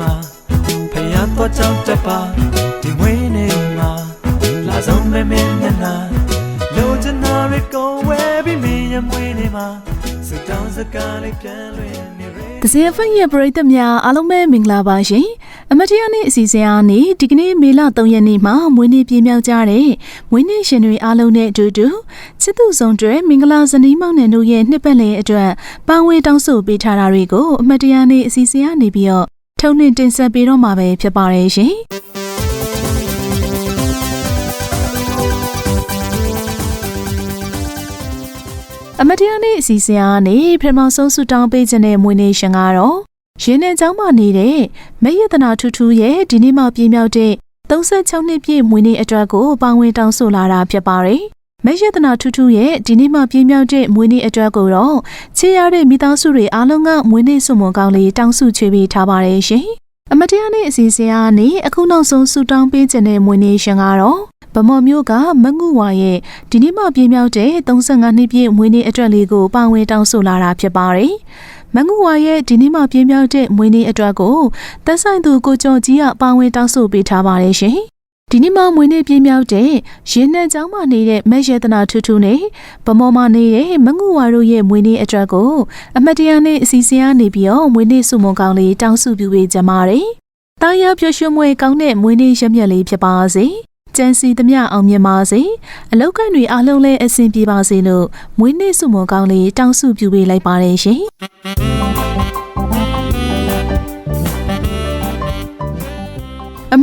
မှာဖယားတော့ကြောက်တပါဒီဝင်းနေမှာလာဆောင်မဲမဲနဲ့နာလိုချင်တာတွေကောဝဲပြီးမင်းရဲ့မွေးနေမှာစတောင်းစကားလေးပြန်လွင်နေရတစင်ဖန်ရဲ့ပရိသတ်များအားလုံးပဲမင်္ဂလာပါရှင်အမတရားနေ့အစီအစဉ်အားနေ့ဒီကနေ့မေလ3ရက်နေ့မှာမွေးနေ့ပြည့်မြောက်ကြတဲ့မွေးနေ့ရှင်တွေအားလုံးနဲ့အတူတူချစ်သူဆောင်တွဲမင်္ဂလာဇနီးမောင်နှံတို့ရဲ့နှစ်ပတ်လည်အတွက်ပါဝင်တောင်းဆိုပေးထားတာတွေကိုအမတရားနေ့အစီအစဉ်အားနေပြီးတော့ ထုံနှင့်တင်ဆက်ပေးတော့မှာပဲဖြစ်ပါတယ်ရှင်။အမတရားနေ့အစီအစဉ်အားနေပထမဆုံးဆူတောင်းပေးခြင်းတဲ့မွေးနေ့ရှင်ကတော့ရင်းနှံကျောင်းမှာနေတဲ့မယတနာထူးထူးရဲ့ဒီနေ့မှပြည့်မြောက်တဲ့36နှစ်ပြည့်မွေးနေ့အတွက်ကိုပါဝင်တောင်းဆိုလာတာဖြစ်ပါတယ်။ မယတနာထူးထူးရဲ့ဒီနေ့မှပြည့်မြောက်တဲ့မွေးနေ့အတွက်ကိုတော့ချေရတဲ့မိသားစုတွေအားလုံးကမွေးနေ့ဆုမွန်ကောင်းလေးတောင်းဆုချွေးပေးထားပါတယ်ရှင်။အမတရားနေ့အစီအစဉ်အားနေအခုနောက်ဆုံးဆူတောင်းပေးခြင်းတဲ့မွေးနေ့ရှင်ကတော့ဗမော်မျိုးကမငူဝါရဲ့ဒီနေ့မှပြည့်မြောက်တဲ့35နှစ်ပြည့်မွေးနေ့အတွက်လေးကိုပါဝင်တောင်းဆိုလာတာဖြစ်ပါတယ်။မငူဝါရဲ့ဒီနေ့မှပြည့်မြောက်တဲ့မွေးနေ့အတွက်ကိုသက်ဆိုင်သူကိုကျော်ကြီးကပါဝင်တောင်းဆိုပေးထားပါတယ်ရှင်။ ဒီနေ့မှမွေးနေ့ပြည့်မြောက်တဲ့ရင်းနှံကျောင်းမှာနေတဲ့မက်ရတနာထူးထူးနဲ့ဗမော်မှာနေတဲ့မငူဝါတို့ရဲ့မွေးနေ့အတွက်ကိုအမတ်တရားနေ့အစီအစဉ်ကနေပြီးတော့မွေးနေ့စုမုံကောင်းလေးတောင်းစုပြုပေးကြပါတယ်။တာယာပျော်ရွှင်မွေကောင်းတဲ့မွေးနေ့ရက်မြက်လေးဖြစ်ပါစေ။ကြံစီသမျှအောင်မြင်ပါစေအလောက်ကိုင်းတွေအားလုံးလည်းအဆင်ပြေပါစေလို့မွေးနေ့စုမွန်ကောင်းလေးတောင်းစုပြုပေးလိုက်ပါတယ်ရှင်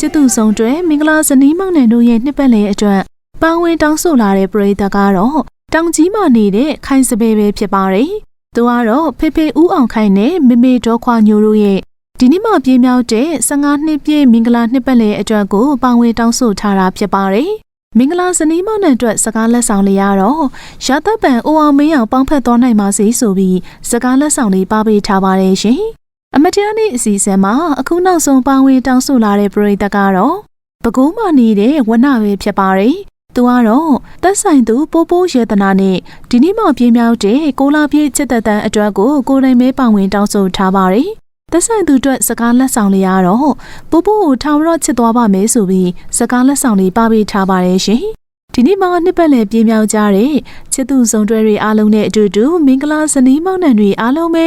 ချစ်သူဆုံးတွဲမင်္ဂလာဇနီးမောင်နှံတို့ရဲ့နှစ်ပတ်လည်အတွက်ပန်းဝင်တောင်းဆိုလာတဲ့ပရိသတ်ကတော့တောင်ကြီးမှနေတဲ့ခိုင်စပယ်ပဲဖြစ်ပါတယ်။သူကတော့ဖေဖေဦးအောင်ခိုင်နဲ့မေမေဒေါ်ခွာညိုတို့ရဲ့ဒီနေ့မှပြင်းမြောက်တဲ့15နှစ်ပြည့်မင်္ဂလာနှစ်ပတ်လည်အတွက်ကိုပန်းဝင်တောင်းဆိုထားတာဖြစ်ပါတယ်။မင်္ဂလာဇနီးမောင်နှံအတွက်စကားလက်ဆောင်လေးရတော့ရသက်ပံအိုအောင်မင်းအောင်ပေါင်းဖက်သွားနိုင်ပါစေဆိုပြီးစကားလက်ဆောင်လေးပါပေးထားပါတယ်ရှင်။ အမတရားနေ့အစီအစဉ်မှာအခုနောက်ဆုံးပါဝင်တောင်းဆိုလာတဲ့ပရိသတ်ကတော့ပဲခူးမှနေတဲ့ဝနပဲဖြစ်ပါတယ်။သူကတော့သက်ဆိုင်သူပိုးပိုးရေတနာနဲ့ဒီနေ့မှပြင်းမြောက်တဲ့ကိုလာပြေးချစ်သက်တမ်းအတွက်ကိုကိုယ်တိုင်မဲပါဝင်တောင်းဆိုထားပါတယ်။သက်ဆိုင်သူအတွက်စကားလက်ဆောင်လေးရတော့ပိုးပိုးကိုထောင်ရော့ချစ်သွားပါမယ်ဆိုပြီးစကားလက်ဆောင်လေးပါပေးထားပါတယ်ရှင်။ဒီနေ့မှာနှစ်ပတ်လည်ပြင်းမြောက်ကြတဲ့ချစ်သူစုံတွဲတွေအားလုံးနဲ့အတူတူမင်္ဂလာဇနီးမောင်နှံတွေအားလုံးပဲ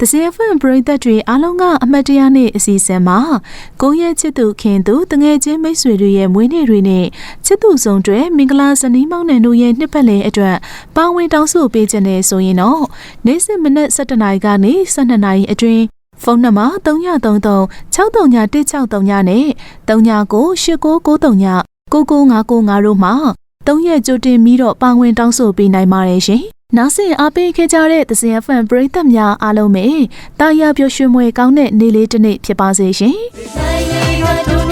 သစင်ဖန်ပရိသတ်တွေအားလုံးကအမတ်တရားနေ့အစီအစဉ်မှာကိုယ့်ရဲ့ချစ်သူခင်သူတငယ်ချင်းမိတ်ဆွေတွေရဲ့မွေးနေ့တွေနဲ့ချစ်သူဆောင်တွေမင်္ဂလာဇနီးမောင်နှံတို့ရဲ့နှစ်ပတ်လည်အတွက်ပါဝင်တောင်းဆိုပေးခြင်းနဲ့ဆိုရင်တော့နေ့စဉ်မနက်7:00နာရီကနေ12:00နာရီအတွင်းဖုန်းနံပါတ်333 639 163နဲ့39989939 9955တို့မှာ၃ရက်ကြိုတင်ပြီးတော့ပါဝင်တောင်းဆိုပေးနိုင်ပါတယ်ရှင်။ နောက်ဆက်အားပေးခဲ့ကြတဲ့သစင်ဖန်ပရိသတ်များအားလုံးပဲတာယာပျော်ရွှင်မွေကောင်းတဲ့နေ့လေးတစ်နေ့ဖြစ်ပါစေရှင်။ဆိုင်လေးကတို့